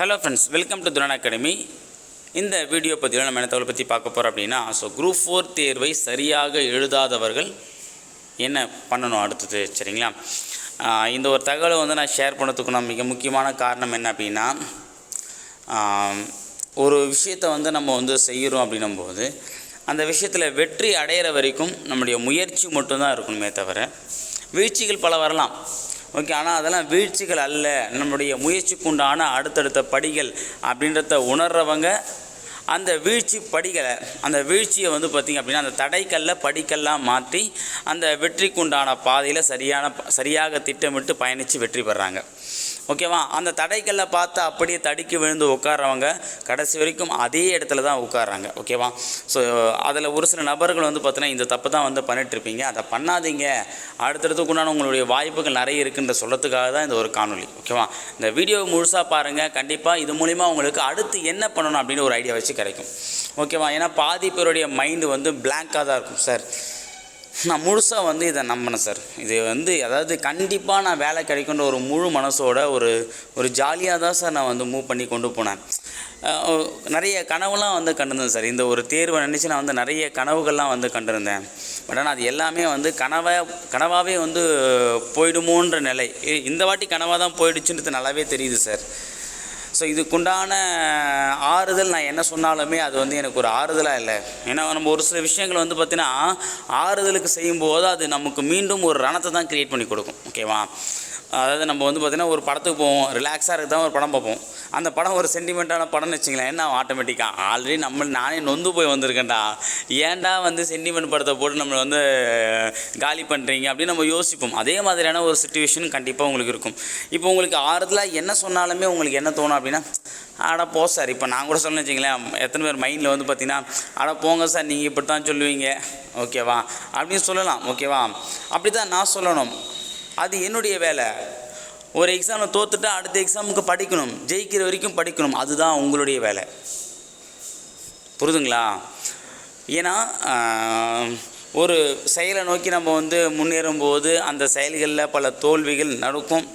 Hello friends welcome to Thuran academy இந்த video பதிவில் நம்ம என்ன தகவல் பற்றி பார்க்க போகிறோம் அப்படின்னா ஸோ குரூப் ஃபோர் தேர்வை சரியாக எழுதாதவர்கள் என்ன பண்ணணும் அடுத்தது சரிங்களா? இந்த ஒரு தகவலை வந்து நான் ஷேர் பண்ணதுக்கு நான் மிக முக்கியமான காரணம் என்ன அப்படின்னா ஒரு விஷயத்தை வந்து நம்ம வந்து செய்கிறோம் அப்படின்னும் போது அந்த விஷயத்தில் வெற்றி அடையிற வரைக்கும் நம்முடைய முயற்சி மட்டும்தான் இருக்கணுமே தவிர வீழ்ச்சிகள் பல வரலாம். ஓகே ஆனால் அதெல்லாம் வீழ்ச்சிகள் அல்ல. நம்முடைய முயற்சிக்குண்டான அடுத்தடுத்த படிகள் அப்படின்றத உணர்றவங்க அந்த வீழ்ச்சி படிகளை அந்த வீழ்ச்சியை வந்து பார்த்திங்க அப்படின்னா அந்த தடைக்கல்ல படிக்கல்லாம் மாற்றி அந்த வெற்றிக்குண்டான பாதையில் சரியான சரியாக திட்டமிட்டு பயணித்து வெற்றி பெறாங்க. ஓகேவா? அந்த தடைகளில் பார்த்து அப்படியே தடுக்கி விழுந்து உட்கார்றவங்க கடைசி வரைக்கும் அதே இடத்துல தான் உட்கார்றாங்க. ஓகேவா? ஸோ அதில் ஒரு சில நபர்கள் வந்து பார்த்தீங்கன்னா இந்த தப்பு தான் வந்து பண்ணிட்டு இருப்பீங்க அதை பண்ணாதீங்க. அடுத்தடுத்துக்கு உண்டான உங்களுடைய வாய்ப்புகள் நிறைய இருக்குன்ற சொல்கிறதுக்காக தான் இந்த ஒரு காணொளி. ஓகேவா? இந்த வீடியோ முழுசாக பாருங்கள் கண்டிப்பாக இது மூலிமா உங்களுக்கு அடுத்து என்ன பண்ணணும் அப்படின்னு ஒரு ஐடியா வச்சு கிடைக்கும். ஓகேவா? ஏன்னா பாதி பேருடைய மைண்டு வந்து பிளாங்காக தான் இருக்கும் சார் நான் முழுசாக வந்து இதை நம்பினேன் சார். இது வந்து அதாவது கண்டிப்பாக நான் வேலை கிடைக்குன்ற ஒரு முழு மனசோட ஒரு ஒரு ஜாலியாக தான் சார் நான் வந்து மூவ் பண்ணி கொண்டு போனேன். நிறைய கனவுலாம் வந்து கண்டிருந்தேன் சார். இந்த ஒரு தேர்வை நினச்சி நான் வந்து நிறைய கனவுகள்லாம் வந்து கண்டிருந்தேன். பட் ஆனால் அது எல்லாமே வந்து கனவை கனவாகவே வந்து போயிடுமோன்ற நிலை. இந்த வாட்டி கனவாக தான் போயிடுச்சுன்றது நல்லாவே தெரியுது சார். ஸோ இதுக்குண்டான ஆறுதல் நான் என்ன சொன்னாலுமே அது வந்து எனக்கு ஒரு ஆறுதலாக இல்லை. ஏன்னா நம்ம ஒரு சில விஷயங்கள் வந்து பார்த்தீங்கன்னா ஆறுதலுக்கு செய்யும்போது அது நமக்கு மீண்டும் ஒரு ரணத்தை தான் க்ரியேட் பண்ணி கொடுக்கும். ஓகேவா அதாவது நம்ம வந்து பார்த்திங்கன்னா ஒரு படத்துக்கு போவோம் ரிலாக்ஸாக இருக்க தான் ஒரு படம் பார்ப்போம். அந்த படம் ஒரு சென்டிமெண்ட்டான படம்னு வச்சுங்களேன் என்ன ஆட்டோமேட்டிக்காக ஆல்ரெடி நம்ம நானே நொந்து போய் வந்திருக்கேன்டா. ஏன்டா வந்து சென்டிமெண்ட் படத்தை போட்டு நம்மளை வந்து காலி பண்ணுறீங்க அப்படின்னு நம்ம யோசிப்போம். அதே மாதிரியான ஒரு சுச்சுவேஷன் கண்டிப்பாக உங்களுக்கு இருக்கும். இப்போ உங்களுக்கு ஆறுதலாக என்ன சொன்னாலுமே உங்களுக்கு என்ன தோணும் அப்படின்னா அட போ சார் இப்போ நான் கூட சொன்னேன் வச்சிங்களேன் எத்தனை பேர் மைண்டில் வந்து பார்த்தீங்கன்னா அட போங்க சார் நீங்கள் இப்படி தான் சொல்லுவீங்க. ஓகேவா? அப்படின்னு சொல்லலாம் ஓகேவா? அப்படி தான் நான் சொல்லணும். அது என்னுடைய வேலை. ஒரு எக்ஸாமில் தோத்துட்டா அடுத்த எக்ஸாமுக்கு படிக்கணும். ஜெயிக்கிற வரைக்கும் படிக்கணும். அதுதான் உங்களுடைய வேலை. புரிதுங்களா? ஏன்னா ஒரு செயலை நோக்கி நம்ம வந்து முன்னேறும்போது அந்த செயல்களில் பல தோல்விகள் நடக்கும்.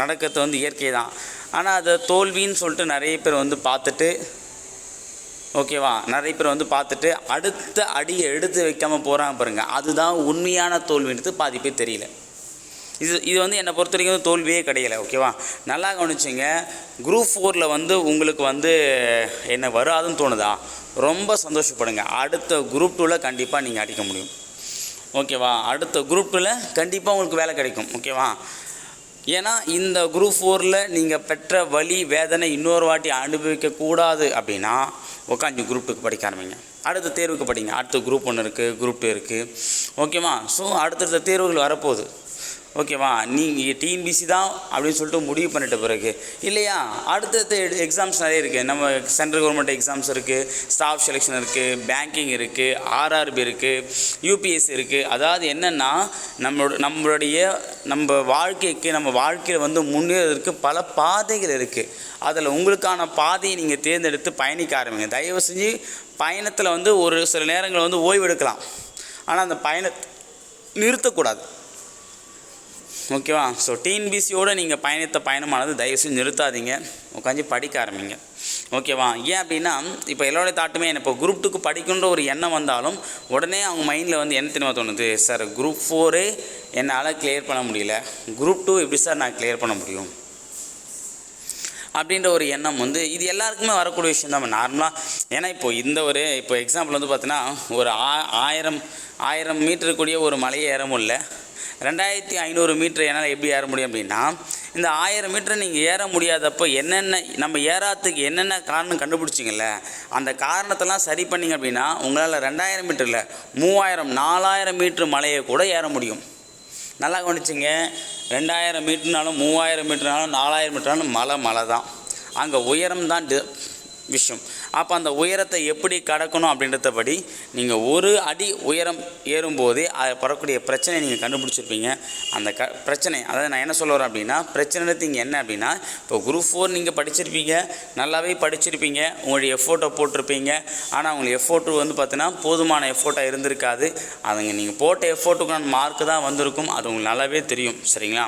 நடக்கிறது வந்து இயற்கை தான். ஆனால் அதை தோல்வின்னு சொல்லிட்டு நிறைய பேர் வந்து பார்த்துட்டு ஓகேவா? நிறைய பேர் வந்து பார்த்துட்டு அடுத்த அடியை எடுத்து வைக்காமல் போகிறாங்க பாருங்கள் அதுதான் உண்மையான தோல்வின்றது பாதி பேர் தெரியல. இது இது வந்து என்னை பொறுத்த வரைக்கும் வந்து தோல்வியே கிடையல ஓகேவா? நல்லா கவனிச்சிங்க. குரூப் ஃபோரில் வந்து உங்களுக்கு வந்து என்ன வராதுன்னு தோணுதா? ரொம்ப சந்தோஷப்படுங்க. அடுத்த குரூப் டூவில் கண்டிப்பாக நீங்கள் அடிக்க முடியும். ஓகேவா? அடுத்த குரூப் டூவில் கண்டிப்பாக உங்களுக்கு வேலை கிடைக்கும் ஓகேவா? ஏன்னா இந்த குரூப் ஃபோரில் நீங்கள் பெற்ற வலி வேதனை இன்னொரு வாட்டி அனுபவிக்கக்கூடாது அப்படின்னா உட்காந்து குரூப் டூக்கு படிக்க ஆரம்பிங்க. அடுத்த தேர்வுக்கு படிங்க. அடுத்த குரூப் ஒன்று இருக்குது குரூப் டூ இருக்குது ஓகேவா? ஸோ அடுத்தடுத்த தேர்வுகள் வரப்போகுது. ஓகேவா? நீங்கள் டிஎன்பிசி தான் அப்படின்னு சொல்லிட்டு முடிவு பண்ணிட்ட பிறகு இல்லையா? அடுத்தடுத்த எக்ஸாம்ஸ் நிறைய இருக்குது நம்ம சென்ட்ரல் கவர்மெண்ட் எக்ஸாம்ஸ் இருக்குது ஸ்டாஃப் செலெக்ஷன் இருக்குது பேங்கிங் இருக்குது ஆர்ஆர்பி இருக்குது யூபிஎஸ் இருக்குது அதாவது என்னென்னா நம்மளோட நம்மளுடைய நம்ம வாழ்க்கைக்கு நம்ம வாழ்க்கையில் வந்து முன்னேறதுக்கு பல பாதைகள் இருக்குது அதில் உங்களுக்கான பாதையை நீங்கள் தேர்ந்தெடுத்து பயணிக்க ஆரம்பிங்க. தயவு செஞ்சு பயணத்தில் வந்து ஒரு சில நேரங்களில் வந்து ஓய்வு எடுக்கலாம் ஆனால் அந்த பயணத்தை நிறுத்தக்கூடாது. ஓகேவா ஸோ டிஎன்பிசியோட நீங்கள் பயணித்த பயணமானது தயவு செஞ்சு நிறுத்தாதீங்க. உட்காந்து படிக்க ஆரம்பிங்க. ஓகேவா ஏன் அப்படின்னா இப்போ எல்லோருடைய தாட்டுமே இப்போ குரூப் டூக்கு படிக்கணுன்ற ஒரு எண்ணம் வந்தாலும் உடனே அவங்க மைண்டில் வந்து என்ன தெரியுமா தோணுது? சார் குரூப் ஃபோரே என்னால் கிளியர் பண்ண முடியல. குரூப் டூ எப்படி சார் நான் கிளியர் பண்ண முடியும்? அப்படின்ற ஒரு எண்ணம் வந்து இது எல்லாருக்குமே வரக்கூடிய விஷயம் தான். நார்மலாக ஏன்னா இப்போது இந்த ஒரு இப்போ எக்ஸாம்பிள் வந்து பார்த்தீங்கன்னா ஒரு ஆ ஆயிரம் ஆயிரம் மீட்டருக்குரிய ஒரு மலையை ஏற முடியல ரெண்டாயிரத்தி ஐநூறு மீட்டர் என்னால் எப்படி ஏற முடியும் அப்படின்னா இந்த ஆயிரம் மீட்டர் நீங்கள் ஏற முடியாதப்போ என்னென்ன நம்ம ஏறாததுக்கு என்னென்ன காரணம் கண்டுபிடிச்சிங்கல்ல அந்த காரணத்தெல்லாம் சரி பண்ணிங்க அப்படின்னா உங்களால் ரெண்டாயிரம் மீட்டரில் மூவாயிரம் நாலாயிரம் மீட்ரு மலையை கூட ஏற முடியும். நல்லா கவனிச்சிங்க ரெண்டாயிரம் மீட்டர்னாலும் மூவாயிரம் மீட்டர்னாலும் நாலாயிரம் மீட்டர்னாலும் மலை மலை தான் அங்கே உயரம் தான் விஷயம். அப்போ அந்த உயரத்தை எப்படி கடக்கணும் அப்படின்றதபடி நீங்கள் ஒரு அடி உயரம் ஏறும்போதே அது பரக்கூடிய பிரச்சனை நீங்கள் கண்டுபிடிச்சிருப்பீங்க. அந்த க பிரச்சனை அதாவது நான் என்ன சொல்ல வரேன் அப்படின்னா பிரச்சனை இங்கே என்ன அப்படின்னா இப்போ குரூப் ஃபோர் நீங்கள் படிச்சிருப்பீங்க நல்லாவே படிச்சிருப்பீங்க உங்களுடைய எஃபோர்ட்டை போட்டிருப்பீங்க. ஆனால் உங்களுக்கு எஃபோர்ட்டு வந்து பார்த்தீங்கன்னா போதுமான எஃபோர்ட்டாக இருந்திருக்காது. அதுங்க நீங்கள் போட்ட எஃபோர்ட்டுக்கான மார்க்கு தான் வந்திருக்கும். அது உங்களுக்கு நல்லாவே தெரியும் சரிங்களா?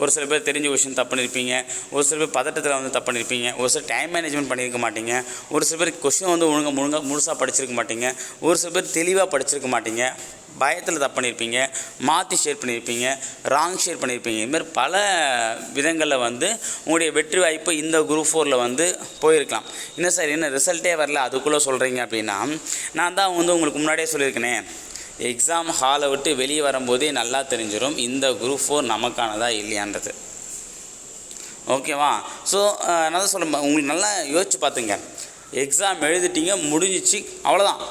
ஒரு சில பேர் தெரிஞ்ச விஷயம் தப்பு பண்ணியிருப்பீங்க ஒரு சில பேர் பதட்டத்தில் வந்து தப்பு பண்ணியிருப்பீங்க ஒரு சில டைம் மேனேஜ்மெண்ட் பண்ணியிருக்க மாட்டீங்க. ஒரு சில பேர் கொஷின் வந்து ஒழுங்காக முழுங்காக முழுசாக படிச்சிருக்க மாட்டீங்க. ஒரு சில பேர் தெளிவாக படிச்சிருக்க மாட்டீங்க. பயத்தில் தப்பு பண்ணியிருப்பீங்க மாற்றி ஷேர் பண்ணியிருப்பீங்க ராங் ஷேர் பண்ணியிருப்பீங்க இதுமாதிரி பல விதங்களில் வந்து உங்களுடைய வெற்றி வாய்ப்பு இந்த குரூப் ஃபோரில் வந்து போயிருக்கலாம். என்ன சார் என்ன ரிசல்ட்டே வரல? அதுக்குள்ளே சொல்கிறீங்க அப்படின்னா நான் தான் வந்து உங்களுக்கு முன்னாடியே சொல்லியிருக்கேனே. எக்ஸாம் ஹாலை விட்டு வெளியே வரும்போதே நல்லா தெரிஞ்சிடும் இந்த குரூப் ஃபோர் நமக்கானதா இல்லையான்றது. ஓகேவா? ஸோ நான் தான் சொல்ல உங்களுக்கு நல்லா யோசிச்சு பார்த்துங்க எக்ஸாம் எழுதிட்டீங்க முடிஞ்சிச்சு அவ்வளோதான்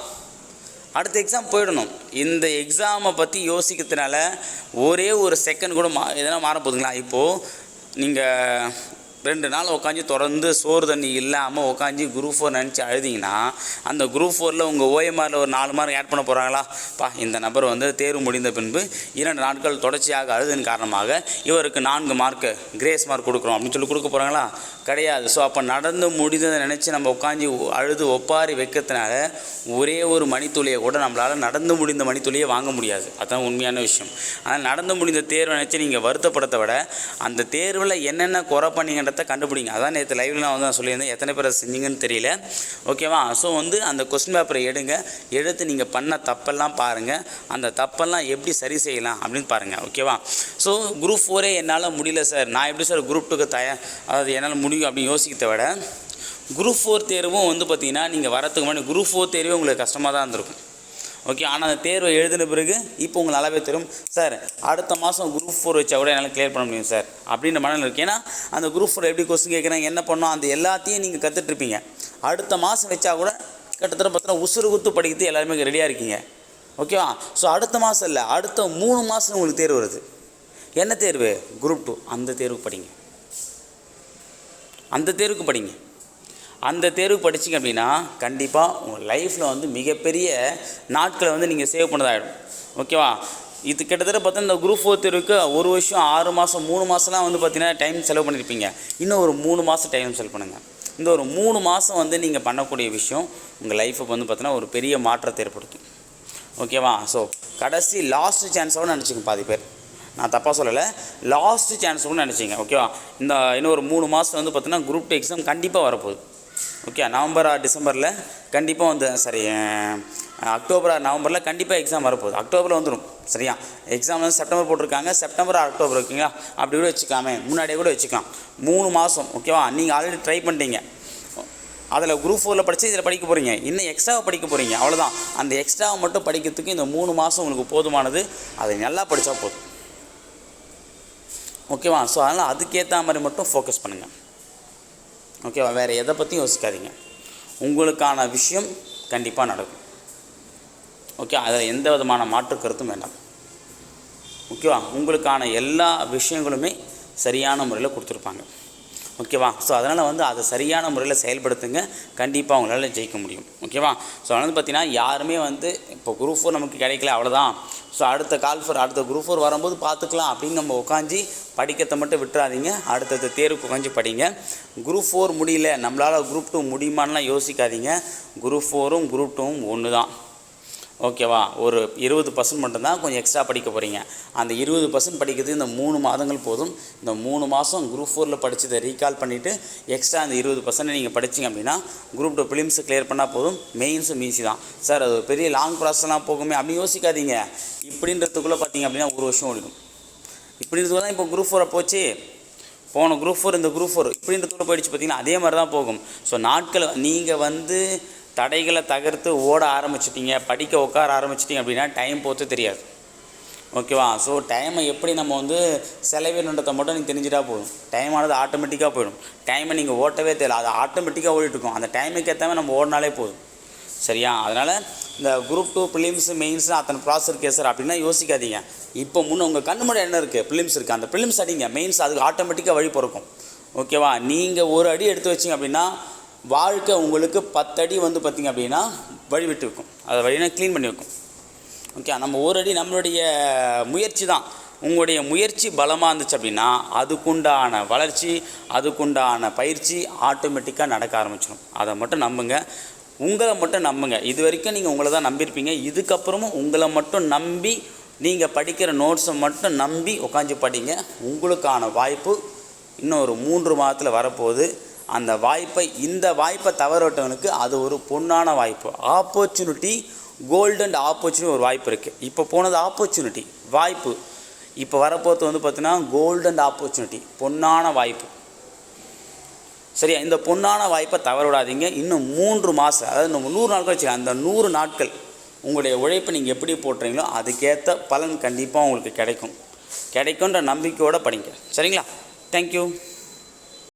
அடுத்த எக்ஸாம் போயிடணும். இந்த எக்ஸாமை பற்றி யோசிக்கிறதுனால ஒரே ஒரு செகண்ட் கூட மா எதனா மாற போகுதுங்களா இப்போது நீங்கள் ரெண்டு நாள் உட்காந்து தொடர்ந்து சோறு தண்ணி இல்லாமல் உட்காந்து குரூப் ஃபோர் நினச்சி அழுதிங்கன்னா அந்த குரூப் ஃபோரில் உங்கள் ஓஎம்ஆரில் ஒரு நாலு மார்க் ஆட் பண்ண போகிறாங்களாப்பா இந்த நபர் வந்து தேர்வு முடிந்த பின்பு இரண்டு நாட்கள் தொடர்ச்சியாக அழுதின் காரணமாக இவருக்கு நான்கு மார்க்கு கிரேஸ் மார்க் கொடுக்குறோம் அப்படின்னு சொல்லி கொடுக்க போகிறாங்களா கிடையாது. ஸோ அப்போ நடந்து முடிந்ததை நினச்சி நம்ம உட்காந்து அழுது ஒப்பாரி வைக்கிறதுனால ஒரே ஒரு மணித்துளியை கூட நம்மளால் நடந்து முடிந்த மணித்துளியை வாங்க முடியாது. அதுதான் உண்மையான விஷயம். ஆனால் நடந்து முடிந்த தேர்வை நினச்சி நீங்கள் வருத்தப்படுத்த விட அந்த தேர்வில் என்னென்ன குறை பண்ணீங்கன்றத கண்டுபிடிங்க. அதான் நேற்று லைவ்ல நான் வந்து நான் சொல்லியிருந்தேன் எத்தனை பேர் செஞ்சீங்கன்னு தெரியல. ஓகேவா ஸோ வந்து அந்த கொஸ்டின் பேப்பரை எடுங்க. எடுத்து நீங்கள் பண்ண தப்பெல்லாம் பாருங்கள் அந்த தப்பெல்லாம் எப்படி சரி செய்யலாம் அப்படின்னு பாருங்கள் ஓகேவா ஸோ குரூப் ஃபோரே என்னால் முடியல சார் நான் எப்படி சார் குரூப் டூக்கு தயார் அதாவது என்னால் முடியும் அப்படின்னு யோசிக்கிறத விட குரூப் ஃபோர் தேர்வும் வந்து பார்த்தீங்கன்னா நீங்கள் வரத்துக்கு முன்னாடி குரூப் ஃபோர் தேர்வே உங்களுக்கு கஷ்டமாக தான் இருந்திருக்கும். ஓகே ஆனால் அந்த தேர்வை எழுதின பிறகு இப்போ உங்களுக்கு நல்லாவே தெரியும். சார் அடுத்த மாதம் குரூப் ஃபோர் வச்சா கூட என்னால் கிளியர் பண்ண முடியும் சார் அப்படின்ற மனநிலை இருக்குது ஏன்னா அந்த குரூப் ஃபோர் எப்படி கொஸ்டின் கேட்குறாங்க என்ன பண்ணோம் அந்த எல்லாத்தையும் நீங்கள் கற்றுட்ருப்பீங்க அடுத்த மாதம் வச்சா கூட கிட்டத்தட்ட பார்த்தீங்கன்னா உசுறு குத்து படிக்கிறது எல்லாருமே ரெடியாக இருக்கீங்க. ஓகேவா ஸோ அடுத்த மாதம் இல்லை அடுத்த மூணு மாதம் உங்களுக்கு தேர்வு வருது. என்ன தேர்வு? குரூப் டூ அந்த தேர்வுக்கு படிங்க. அந்த தேர்வுக்கு படிங்க. அந்த தேர்வுக்கு படிச்சிங்க அப்படின்னா கண்டிப்பாக உங்கள் லைஃப்பில் வந்து மிகப்பெரிய நாட்களை வந்து நீங்கள் சேவ் பண்ணதாகிடும் ஓகேவா இது கிட்டத்தட்ட பார்த்தா இந்த குரூப் ஃபோர் தேர்வுக்கு ஒரு வருஷம் ஆறு மாதம் மூணு மாதம்லாம் வந்து பார்த்திங்கன்னா டைம் செலவு பண்ணியிருப்பீங்க. இன்னும் ஒரு மூணு மாதம் டைம் செலவு பண்ணுங்கள் இந்த ஒரு மூணு மாதம் வந்து நீங்கள் பண்ணக்கூடிய விஷயம் உங்கள் லைஃபுக்கு வந்து பார்த்தீங்கன்னா ஒரு பெரிய மாற்றத்தை ஏற்படுத்தும். ஓகேவா ஸோ கடைசி லாஸ்ட் சான்ஸோடு நினச்சிங்க பாதி பேர். நான் தப்பாக சொல்லலை. லாஸ்ட் சான்ஸ் கூட நினச்சிங்க. ஓகேவா இந்த இன்னும் ஒரு மூணு மாதம் வந்து பார்த்தீங்கன்னா குரூப் டூ எக்ஸாம் கண்டிப்பாக வரப்போகுது. ஓகே நவம்பர் டிசம்பரில் கண்டிப்பாக வந்து சரி அக்டோபர் நவம்பரில் கண்டிப்பாக எக்ஸாம் வரப்போகுது. அக்டோபரில் வந்துடும் சரியா? எக்ஸாம் வந்து செப்டம்பர் போட்டிருக்காங்க. செப்டம்பர் அக்டோபர் ஓகேங்களா அப்படி கூட வச்சுக்காமே. முன்னாடியே கூட வச்சுக்கலாம். மூணு மாதம் ஓகேவா நீங்கள் ஆல்ரெடி ட்ரை பண்ணிட்டீங்க. அதில் குரூப் ஃபோரில் படித்து இதில் படிக்க போகிறீங்க இன்னும் எக்ஸ்ட்ராவை படிக்க போகிறீங்க அவ்வளோதான் அந்த எக்ஸ்ட்ராவை மட்டும் படிக்கிறதுக்கு இந்த மூணு மாதம் உங்களுக்கு போதுமானது. அதை நல்லா படித்தா போதும். ஓகேவா ஸோ அதனால் அதுக்கேற்ற மாதிரி மட்டும் ஃபோக்கஸ் பண்ணுங்கள் ஓகேவா வேறு எதை பற்றியும் யோசிக்காதீங்க. உங்களுக்கான விஷயம் கண்டிப்பாக நடக்கும். ஓகே அதில் எந்த விதமான மாற்று கருத்தும் வேண்டாம். ஓகேவா உங்களுக்கான எல்லா விஷயங்களுமே சரியான முறையில் கொடுத்துருப்பாங்க. ஓகேவா ஸோ அதனால் வந்து அதை சரியான முறையில் செயல்படுத்துங்க. கண்டிப்பாக உங்களால் ஜெயிக்க முடியும். ஓகேவா ஸோ அதனால் பார்த்தீங்கன்னா யாருமே வந்து இப்போ குரூப் ஃபோர் நமக்கு கிடைக்கல அவ்வளோதான் ஸோ அடுத்த கால் ஃபோர் அடுத்த குரூப் ஃபோர் வரும்போது பார்த்துக்கலாம் அப்படின்னு நம்ம உட்காந்து படிக்கிறத மட்டும் விட்டுறாதீங்க. அடுத்தடுத்த தேர்வுக்கு உட்காந்து படிங்க. குரூப் ஃபோர் முடியல நம்மளால் குரூப் டூ முடியுமான்லாம் யோசிக்காதீங்க. குரூப் ஃபோரும் குரூப் டூவும் ஒன்று தான் ஓகேவா? ஒரு இருபது பர்சன்ட் மட்டும்தான் கொஞ்சம் எக்ஸ்ட்ரா படிக்க போகிறீங்க அந்த இருபது பர்சன்ட் படிக்கிறது இந்த மூணு மாதங்கள் போதும். இந்த மூணு மாதம் குரூப் ஃபோரில் படித்ததை ரீகால் பண்ணிவிட்டு எக்ஸ்ட்ரா அந்த இருபது பர்சன்ட் நீங்கள் படிச்சிங்க அப்படின்னா குரூப் டூ ஃபிலிம்ஸு கிளியர் பண்ணால் போதும். மெயின்ஸும் ஈஸி தான். சார் அது பெரிய லாங் ப்ராசஸ்லாம் போகுமே அப்படின்னு யோசிக்காதீங்க. இப்படின்றதுக்குள்ளே பார்த்தீங்க அப்படின்னா ஒரு வருஷம் ஓடிடும். இப்படின்றதுக்குள்ள தான் இப்போ குரூப் ஃபோரை போச்சு. போன குரூப் ஃபோர் இந்த குரூப் ஃபோர் இப்படின்றதுக்குள்ள போயிடுச்சு பார்த்தீங்கன்னா அதே மாதிரி தான் போகும். ஸோ நாட்கள் நீங்கள் வந்து தடைகளை தகர்த்து ஓட ஆரம்பிச்சிட்டிங்க படிக்க உட்கார ஆரம்பிச்சிட்டிங்க அப்படின்னா டைம் போத்து தெரியாது. ஓகேவா ஸோ டைமை எப்படி நம்ம வந்து செலவிடன்றதை மட்டும் நீங்கள் தெரிஞ்சிட்டா போதும். டைம் ஆனது ஆட்டோமேட்டிக்காக போயிடும். டைமை நீங்கள் ஓட்டவே தெரியல அது ஆட்டோமேட்டிக்காக ஓடிட்டு இருக்கும். அந்த டைமுக்கு ஏற்ற மாதிரி நம்ம ஓடினாலே போதும். சரியா? அதனால் இந்த குரூப் டூ ப்ரிலிம்ஸு மெயின்ஸு அத்தனை ப்ராசஸ் இருக்கே சார் அப்படின்னா யோசிக்காதீங்க. இப்போ முன்னே உங்கள் கண்ணு முன்னாடி என்ன இருக்குது ப்ரிலிம்ஸ் இருக்குது அந்த ப்ரிலிம்ஸ் அடிங்க. மெயின்ஸ் அதுக்கு ஆட்டோமேட்டிக்காக வழி பிறக்கும். ஓகேவா நீங்கள் ஒரு அடி எடுத்து வச்சிங்க அப்படின்னா வாழ்க்கை உங்களுக்கு பத்தடி வந்து பார்த்திங்க அப்படின்னா வழிவிட்டு வைக்கும் அதை வழினா க்ளீன் பண்ணி வைக்கும். ஓகே நம்ம ஒரு அடி நம்மளுடைய முயற்சி தான். உங்களுடைய முயற்சி பலமாக இருந்துச்சு அப்படின்னா அதுக்குண்டான வளர்ச்சி அதுக்குண்டான பயிற்சி ஆட்டோமேட்டிக்காக நடக்க ஆரம்பிச்சிடும் அதை மட்டும் நம்புங்க. உங்களை மட்டும் நம்புங்க. இது வரைக்கும் நீங்கள் உங்களை தான் நம்பியிருப்பீங்க. இதுக்கப்புறமும் உங்களை மட்டும் நம்பி நீங்கள் படிக்கிற நோட்ஸை மட்டும் நம்பி உட்காந்து படிங்க. உங்களுக்கான வாய்ப்பு இன்னும் ஒரு மூன்று மாதத்தில் வரப்போகுது. அந்த வாய்ப்பை இந்த வாய்ப்பை தவறவிட்டவனுக்கு அது ஒரு பொன்னான வாய்ப்பு. ஆப்பர்ச்சுனிட்டி கோல்டன் ஆப்பர்ச்சுனிட்டி ஒரு வாய்ப்பு இருக்குது இப்போ போனது ஆப்பர்ச்சுனிட்டி வாய்ப்பு. இப்போ வரப்போகிறது வந்து பார்த்தீங்கன்னா கோல்டன் ஆப்பர்ச்சுனிட்டி பொன்னான வாய்ப்பு. சரியா? இந்த பொன்னான வாய்ப்பை தவற விடாதீங்க இன்னும் மூன்று மாதம் அதாவது இன்னும் நூறு நாட்கள் வச்சுக்கலாம் அந்த நூறு நாட்கள் உங்களுடைய உழைப்பை நீங்கள் எப்படி போட்டுறீங்களோ அதுக்கேற்ற பலன் கண்டிப்பாக உங்களுக்கு கிடைக்கும். கிடைக்குன்ற நம்பிக்கையோடு படிங்க. சரிங்களா? தேங்க்யூ